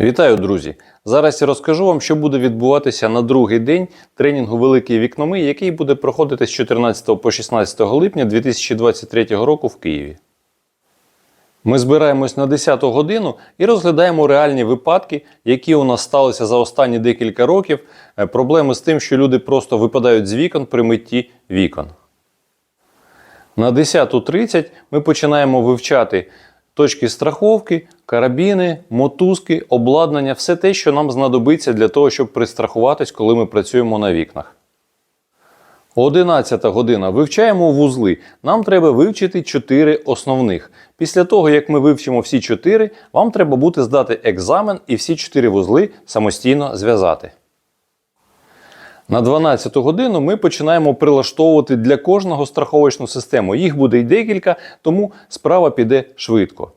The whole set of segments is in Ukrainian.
Вітаю, друзі! Зараз я розкажу вам, що буде відбуватися на другий день тренінгу Великі вікноми, який буде проходити з 14 по 16 липня 2023 року в Києві. Ми збираємось на 10 годину і розглядаємо реальні випадки, які у нас сталися за останні декілька років. Е, Проблеми з тим, що люди просто випадають з вікон при митті вікон. На 10.30 ми починаємо вивчати точки страховки, карабіни, мотузки, обладнання, все те, що нам знадобиться для того, щоб пристрахуватись, коли ми працюємо на вікнах. 11 година. Вивчаємо вузли. Нам треба вивчити 4 основних. Після того, як ми вивчимо всі 4, вам треба буде здати екзамен і всі 4 вузли самостійно зв'язати. На 12 годину ми починаємо прилаштовувати для кожного страховочну систему. Їх буде й декілька, тому справа піде швидко.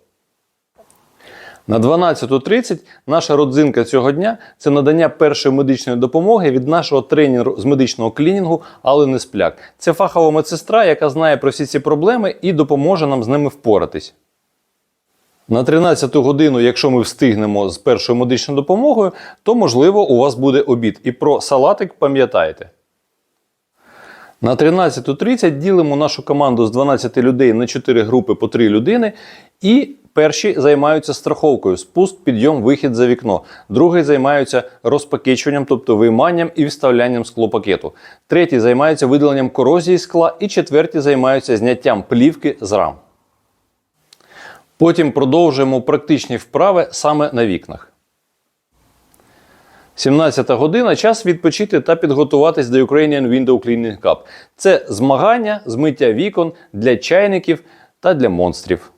На 12.30 наша родзинка цього дня це надання першої медичної допомоги від нашого тренера з медичного клінінгу Алини Спляк. Це фахова медсестра, яка знає про всі ці проблеми і допоможе нам з ними впоратись. На 13 годину, якщо ми встигнемо з першою медичною допомогою, то можливо у вас буде обід. І про салатик пам'ятайте. На 13.30 ділимо нашу команду з 12 людей на 4 групи по 3 людини. І перші займаються страховкою, спуск, підйом, вихід за вікно. Другий займаються розпакечуванням, тобто вийманням і вставлянням склопакету. Третій займаються видаленням корозії скла. І четверті займаються зняттям плівки з рам. Потім продовжуємо практичні вправи саме на вікнах. 17 година час відпочити та підготуватись до Ukrainian Window Cleaning Cup. Це змагання з миття вікон для чайників та для монстрів.